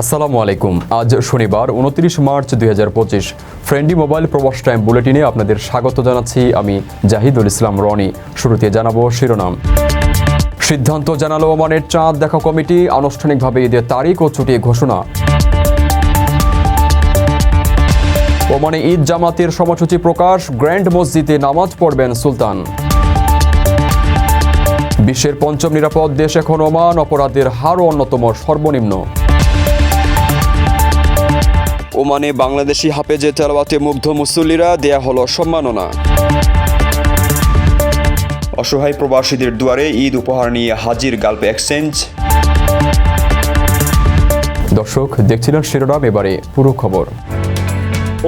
আসসালামু আলাইকুম। আজ শনিবার, উনত্রিশ মার্চ দুই হাজার পঁচিশ। ফ্রেন্ডি মোবাইল প্রবাস টাইম বুলেটিনে আপনাদের স্বাগত জানাচ্ছি আমি জাহিদুল ইসলাম রনি। শুরুতে জানাব শিরোনাম। সিদ্ধান্ত জানালো ওমানের চাঁদ দেখা কমিটি, আনুষ্ঠানিকভাবে ঈদের তারিখ ও ছুটি ঘোষণা। ওমানে ঈদ জামাতের সময়সূচি প্রকাশ, গ্র্যান্ড মসজিদে নামাজ পড়বেন সুলতান। বিশ্বের পঞ্চম নিরাপদ দেশ এখন ওমান, অপরাধের হারও অন্যতম সর্বনিম্ন। ওমানে বাংলাদেশি হাফেজে তেলাওয়াতে মুগ্ধ মুসল্লিরা দেয়া হলো সম্মাননা। অসহায় প্রবাসীদের দুয়ারে ঈদ উপহার নিয়ে হাজির গাল্প এক্সচেঞ্জ। দর্শক দেখছিলেন শিরোনাম এবারে পুরো খবর।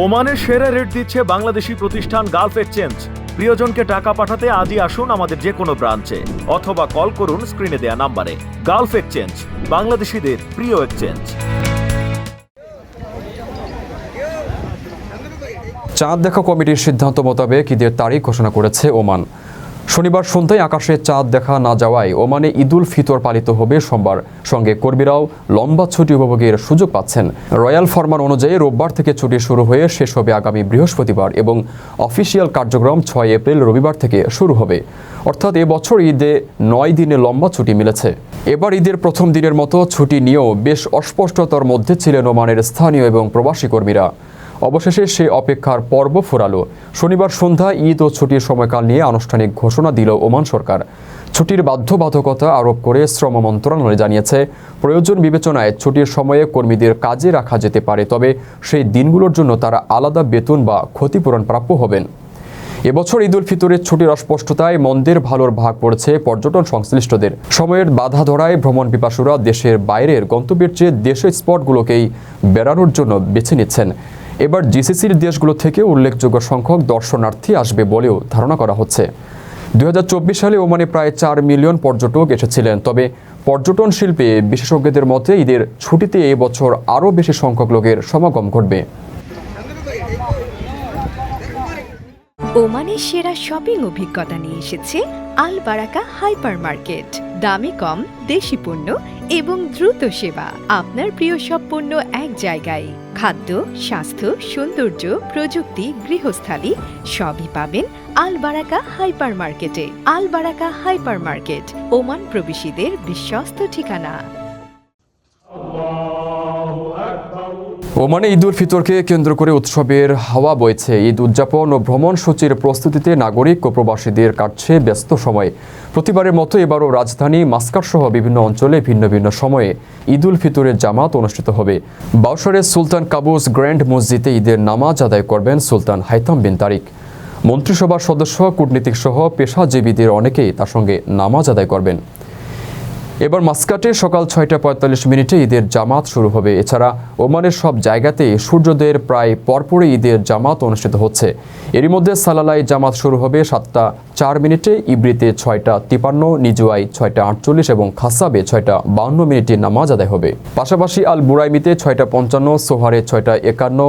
ওমানে সেরা রেট দিচ্ছে বাংলাদেশি প্রতিষ্ঠান গালফ এক্সচেঞ্জ। প্রিয়জনকে টাকা পাঠাতে আজই আসুন আমাদের যে কোনো ব্রাঞ্চে অথবা কল করুন স্ক্রিনে দেয়া নাম্বারে। গালফ এক্সচেঞ্জ বাংলাদেশিদের প্রিয় এক্সচেঞ্জ। চাঁদ দেখা কমিটির সিদ্ধান্ত মোতাবেক ঈদের তারিখ ঘোষণা করেছে ওমান। শনিবার সন্ধ্যায় আকাশে চাঁদ দেখা না যাওয়ায় ওমানে ঈদুল ফিতর পালিত হবে সোমবার। সঙ্গে কর্মীরাও লম্বা ছুটি উপভোগের সুযোগ পাচ্ছেন। রয়্যাল ফরমান অনুযায়ী রোববার থেকে ছুটি শুরু হয়ে শেষ হবে আগামী বৃহস্পতিবার এবং অফিসিয়াল কার্যক্রম ছয় এপ্রিল রবিবার থেকে শুরু হবে। অর্থাৎ এবছর ঈদে নয় দিনে লম্বা ছুটি মিলেছে। এবার ঈদের প্রথম দিনের মতো ছুটি নিয়েও বেশ অস্পষ্টতার মধ্যে ছিলেন ওমানের স্থানীয় এবং প্রবাসী কর্মীরা। অবশেষে সে অপেক্ষার পর্ব ফুরালো। শনিবার সন্ধ্যা ঈদ ও ছুটির সময়কাল নিয়ে আনুষ্ঠানিক ঘোষণা দিল ওমান সরকার। ছুটির বাধ্যবাধকতা আরোপ করে শ্রম মন্ত্রণালয় জানিয়েছে, প্রয়োজন বিবেচনায় ছুটির সময়ে কর্মীদের কাজে রাখা যেতে পারে, তবে সেই দিনগুলোর জন্য তারা আলাদা বেতন বা ক্ষতিপূরণ প্রাপ্য হবেন। এবছর ঈদুল ফিতরের ছুটির অস্পষ্টতায় মন্দের ভালোর ভাগ পড়েছে পর্যটন সংশ্লিষ্টদের। সময়ের বাধা ধরায় ভ্রমণ পিপাসুরা দেশের বাইরের গন্তব্যের চেয়ে দেশের স্পটগুলোকেই বেড়ানোর জন্য বেছে নিচ্ছেন। এবার জিসিসির দেশগুলো থেকে উল্লেখযোগ্য সংখ্যক দর্শনার্থী আসবে বলেও ধারণা করা হচ্ছে। দুই হাজার চব্বিশ সালে ওমানে প্রায় চার মিলিয়ন পর্যটক এসেছিলেন, তবে পর্যটন শিল্পে বিশেষজ্ঞদের মতে ঈদের ছুটিতে এবছর আরও বেশি সংখ্যক লোকের সমাগম ঘটবে। ওমানের সেরা শপিং অভিজ্ঞতা নিয়ে এসেছে আল বারাকা হাইপার মার্কেট দামে কম, দেশি পণ্য এবং দ্রুত সেবা। আপনার প্রিয় সব পণ্য এক জায়গায়। খাদ্য, স্বাস্থ্য, সৌন্দর্য, প্রযুক্তি, গৃহস্থালী সবই পাবেন Al Baraka hyper market Al Baraka hyper market Oman প্রবাসীদের বিশ্বস্ত ঠিকানা। ওমানে ঈদ উল ফিতরকে কেন্দ্র করে উৎসবের হাওয়া বইছে। ঈদ উদযাপন ও ভ্রমণ সূচির প্রস্তুতিতে নাগরিক ও প্রবাসীদের কাটছে ব্যস্ত সময়। প্রতিবারের মতো এবারও রাজধানী মাস্কাট সহ বিভিন্ন অঞ্চলে ভিন্ন ভিন্ন সময়ে ঈদ উল ফিতরের জামাত অনুষ্ঠিত হবে। বাউসরের সুলতান কাবুস গ্র্যান্ড মসজিদে ঈদের নামাজ আদায় করবেন সুলতান হাইতাম বিন তারিক। মন্ত্রিসভার সদস্য, কূটনীতিক সহ পেশাজীবীদের অনেকেই তার সঙ্গে নামাজ আদায় করবেন। এবার মাস্কাটে সকাল ছয়টা পঁয়তাল্লিশ মিনিটে ঈদের জামাত শুরু হবে। এছাড়া ওমানের সব জায়গাতে সূর্যোদয়ের প্রায় পরপরই ঈদের জামাত অনুষ্ঠিত হচ্ছে। এরই মধ্যে সালালাই জামাত শুরু হবে সাতটা চার মিনিটে, ইব্রিতে ছয়টা তিপান্ন নিজুয়াই ছয়টা আটচল্লিশ এবং খাসাবে ছয়টা বাউন্ন মিনিটে নামাজ আদায় হবে। পাশাপাশি আল বুরাইমিতে ছয়টা পঞ্চান্ন, সোহারে ছয়টা একান্ন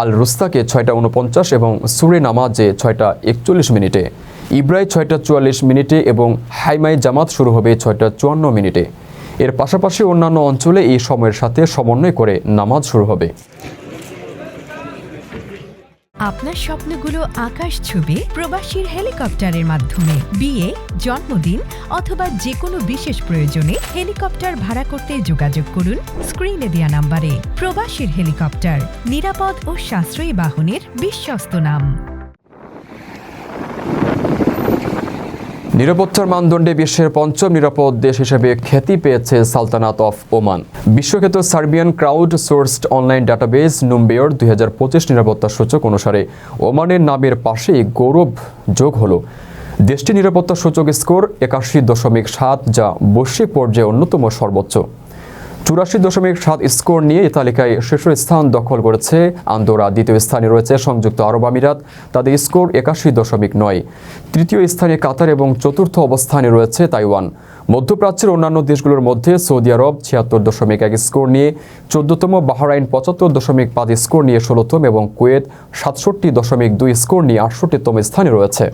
আল রুস্তাকে ছয়টা উনপঞ্চাশ এবং সুরে নামাজে ছয়টা একচল্লিশ মিনিটে। ইব্রাই ছয়টা চুয়াল্লিশ মিনিটে এবং হাইমাই জামাত শুরু হবে ছয়টা চুয়ান্ন মিনিটে। এর পাশাপাশি অন্যান্য অঞ্চলে এই সময়ের সাথে সমন্বয় করে নামাজ শুরু হবে। আপনার স্বপ্নগুলো আকাশ ছবি প্রবাসীর হেলিকপ্টারের মাধ্যমে। বিয়ে, জন্মদিন অথবা যে কোনো বিশেষ প্রয়োজনে হেলিকপ্টার ভাড়া করতে যোগাযোগ করুন স্ক্রিনে দেওয়া নাম্বারে। প্রবাসীর হেলিকপ্টার নিরাপদ ও সাশ্রয়ী বাহনের বিশ্বস্ত নাম। নিরাপত্তার মানদণ্ডে বিশ্বের পঞ্চম নিরাপদ দেশ হিসেবে খ্যাতি পেয়েছে সালতানাত অফ ওমান। বিশ্বখ্যাত Serbian crowd sourced online database Numbeo দুই হাজার পঁচিশ নিরাপত্তা সূচক অনুসারে ওমানের নামের পাশেই গৌরব যোগ হলো। দেশটির নিরাপত্তা সূচক স্কোর একাশি দশমিক সাত, যা বৈশ্বিক পর্যায়ে অন্যতম সর্বোচ্চ। চুরাশি দশমিক সাত স্কোর নিয়ে এই তালিকায় শীর্ষ স্থান দখল করেছে আন্দোরা। দ্বিতীয় স্থানে রয়েছে সংযুক্ত আরব আমিরাত, তাদের স্কোর একাশি দশমিক নয়। তৃতীয় স্থানে কাতার এবং চতুর্থ অবস্থানে রয়েছে তাইওয়ান। মধ্যপ্রাচ্যের অন্যান্য দেশগুলোর মধ্যে সৌদি আরব ছিয়াত্তর দশমিক এক স্কোর নিয়ে, চোদ্দতম বাহরাইন পঁচাত্তর দশমিক পাঁচ স্কোর নিয়ে ষোলোতম এবং কুয়েত সাতষট্টি দশমিক দুই স্কোর নিয়ে আটষট্টিতম স্থানে রয়েছে।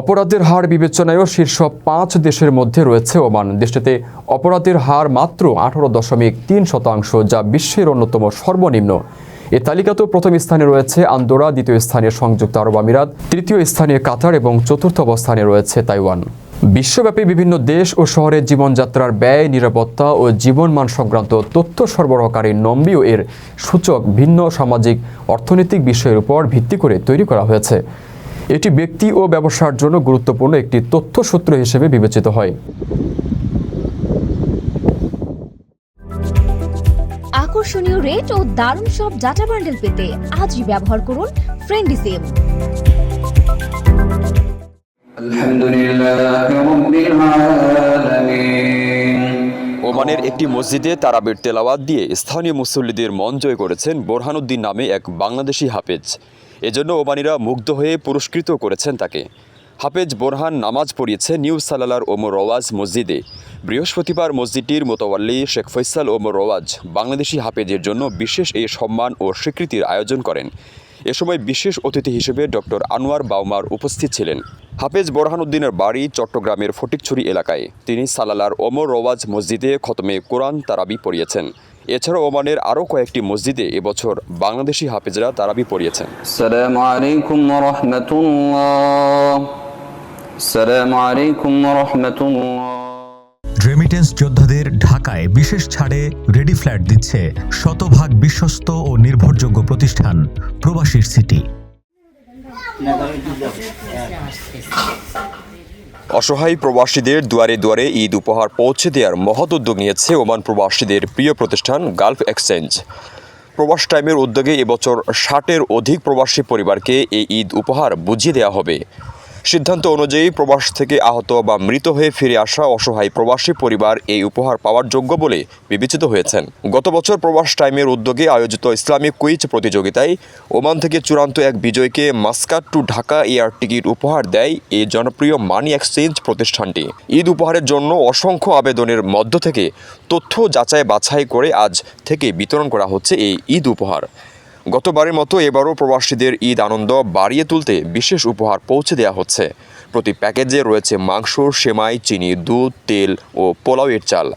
অপরাধের হার বিবেচনায়ও শীর্ষ পাঁচ দেশের মধ্যে রয়েছে ওমান। দেশটিতে অপরাধের হার মাত্র আঠারো দশমিক তিন শতাংশ, যা বিশ্বের অন্যতম সর্বনিম্ন। এ তালিকাতেও প্রথম স্থানে রয়েছে আন্দোরা, দ্বিতীয় স্থানে সংযুক্ত আরব আমিরাত, তৃতীয় স্থানে কাতার এবং চতুর্থ অবস্থানে রয়েছে তাইওয়ান। বিশ্বব্যাপী বিভিন্ন দেশ ও শহরের জীবনযাত্রার ব্যয়, নিরাপত্তা ও জীবনমান সংক্রান্ত তথ্য সরবরাহকারী নম্বিও এর সূচক ভিন্ন সামাজিক, অর্থনৈতিক বিষয়ের উপর ভিত্তি করে তৈরি করা হয়েছে। এটি ব্যক্তি ও ব্যবসার জন্য গুরুত্বপূর্ণ একটি তথ্যসূত্র হিসেবে বিবেচিত হয়। আকর্ষণীয় রেট ও দারুণ সব ডাটা বান্ডেল পেতে আজই ব্যবহার করুন ফ্রেন্ডিসিম। ওমানের একটি মসজিদে তারাবির তেলাওয়াত দিয়ে স্থানীয় মুসল্লিদের মন জয় করেছেন বোরহানুদ্দিন নামে এক বাংলাদেশি হাফেজ। এজন্য ওমানিরা মুগ্ধ হয়ে পুরস্কৃত করেছেন তাকে। হাফেজ বোরহান নামাজ পড়িয়েছে নিউ সালালার ওমর রওয়াজ মসজিদে। বৃহস্পতিবার মসজিদটির মোতাওয়াল্লি শেখ ফৈসাল ওমর রওয়াজ বাংলাদেশি হাফেজের জন্য বিশেষ এই সম্মান ও স্বীকৃতির আয়োজন করেন। এ সময় বিশেষ অতিথি হিসেবে ডক্টর আনোয়ার বাউমার উপস্থিত ছিলেন। হাফেজ বোরহানুদ্দিনের বাড়ি চট্টগ্রামের ফটিকছড়ি এলাকায়। তিনি সালালার ওমর রওয়াজ মসজিদে খতমে কোরআন তারাবি পড়িয়েছেন। এছাড়া ওমানের আরও কয়েকটি মসজিদে এবছর বাংলাদেশি হাফেজরা তারাবি পড়িয়েছেন। সালামু আলাইকুম রহমতুল্লাহ। সালামু আলাইকুম রহমতুল্লাহ। রেমিটেন্স যোদ্ধাদের ঢাকায় বিশেষ ছাড়ে রেডি ফ্ল্যাট দিচ্ছে শতভাগ বিশ্বস্ত ও নির্ভরযোগ্য প্রতিষ্ঠান প্রবাসীর সিটি। অসহায় প্রবাসীদের দুয়ারে দুয়ারে ঈদ উপহার পৌঁছে দেওয়ার মহৎ উদ্যোগ নিয়েছে ওমান প্রবাসীদের প্রিয় প্রতিষ্ঠান গালফ এক্সচেঞ্জ। প্রবাস টাইমের উদ্যোগে এবছর ষাটের অধিক প্রবাসী পরিবারকে এই ঈদ উপহার বুঝিয়ে দেওয়া হবে। সিদ্ধান্ত অনুযায়ী প্রবাস থেকে আহত বা মৃত হয়ে ফিরে আসা অসহায় প্রবাসী পরিবার এই উপহার পাওয়ার যোগ্য বলে বিবেচিত হয়েছেন। গত বছর প্রবাস টাইমের উদ্যোগে আয়োজিত ইসলামিক কুইজ প্রতিযোগিতায় ওমান থেকে চূড়ান্ত এক বিজয়কে Muscat to Dhaka air ticket উপহার দেয় এই জনপ্রিয় মানি এক্সচেঞ্জ প্রতিষ্ঠানটি। ঈদ উপহারের জন্য অসংখ্য আবেদনের মধ্য থেকে তথ্য যাচাই বাছাই করে আজ থেকে বিতরণ করা হচ্ছে এই ঈদ উপহার। গতবারের মতো এবারও প্রবাসীদের ঈদ আনন্দ বাড়িয়ে তুলতে বিশেষ উপহার পৌঁছে দেওয়া হচ্ছে। প্রতি প্যাকেজে রয়েছে মাংস, সেমাই, চিনি, দুধ, তেল ও পোলাওয়ের চাল।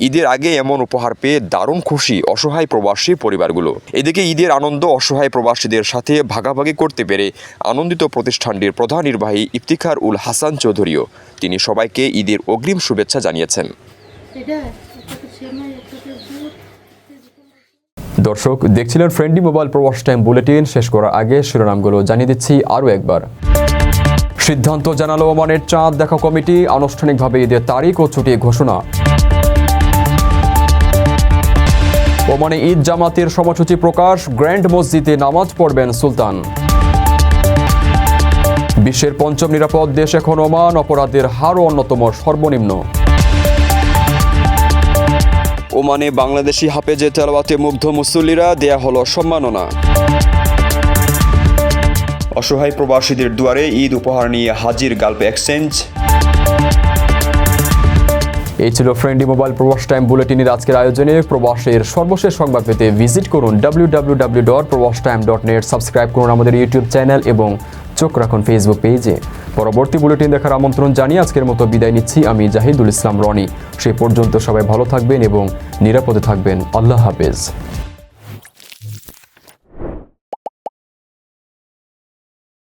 ঈদের আগে এমন উপহার পেয়ে দারুণ খুশি অসহায় প্রবাসী পরিবারগুলো। এদিকে ঈদের আনন্দ অসহায় প্রবাসীদের সাথে ভাগাভাগি করতে পেরে আনন্দিত প্রতিষ্ঠানটির প্রধান নির্বাহী ইফতিখার উল হাসান চৌধুরীও তিনি সবাইকে ঈদের অগ্রিম শুভেচ্ছা জানিয়েছেন। দর্শক, দেখছিলেন friendly mobile Probash time bulletin শেষ করার আগে শিরোনামগুলো জানিয়ে দিচ্ছি আরও একবার। সিদ্ধান্ত জানালো ওমানের চাঁদ দেখা কমিটি, আনুষ্ঠানিকভাবে ঈদের তারিখ ও ছুটি ঘোষণা। ওমানে ঈদ জামাতের সময়সূচি প্রকাশ, গ্র্যান্ড মসজিদে নামাজ পড়বেন সুলতান। বিশ্বের পঞ্চম নিরাপদ দেশ এখন ওমান, অপরাধের হারও অন্যতম সর্বনিম্ন। ওমানে বাংলাদেশি হাফেজে তেলাওয়াতে মুগ্ধ মুসল্লিরা, দেয়া হলো সম্মাননা। অসহায় প্রবাসীদের দুয়ারে ঈদ উপহার নিয়ে হাজির গাল্প এক্সচেঞ্জ। এই ছিল ফ্রেন্ডলি মোবাইল প্রবাস টাইম বুলেটিনের আজকের আয়োজনে প্রবাসের সর্বশেষ সংবাদ পেতে ভিজিট করুন W W W dot Probash time dot net subscribe করুন আমাদের ইউটিউব চ্যানেল এবং চোখ রাখুন ফেসবুক পেজে পরবর্তী বুলেটিন দেখার আমন্ত্রণ জানিয়ে আজকের মতো বিদায় নিচ্ছি। আমি জাহিদুল ইসলাম রনি। সে পর্যন্ত সবাই ভালো থাকবেন এবং নিরাপদে থাকবেন। আল্লাহ হাফেজ।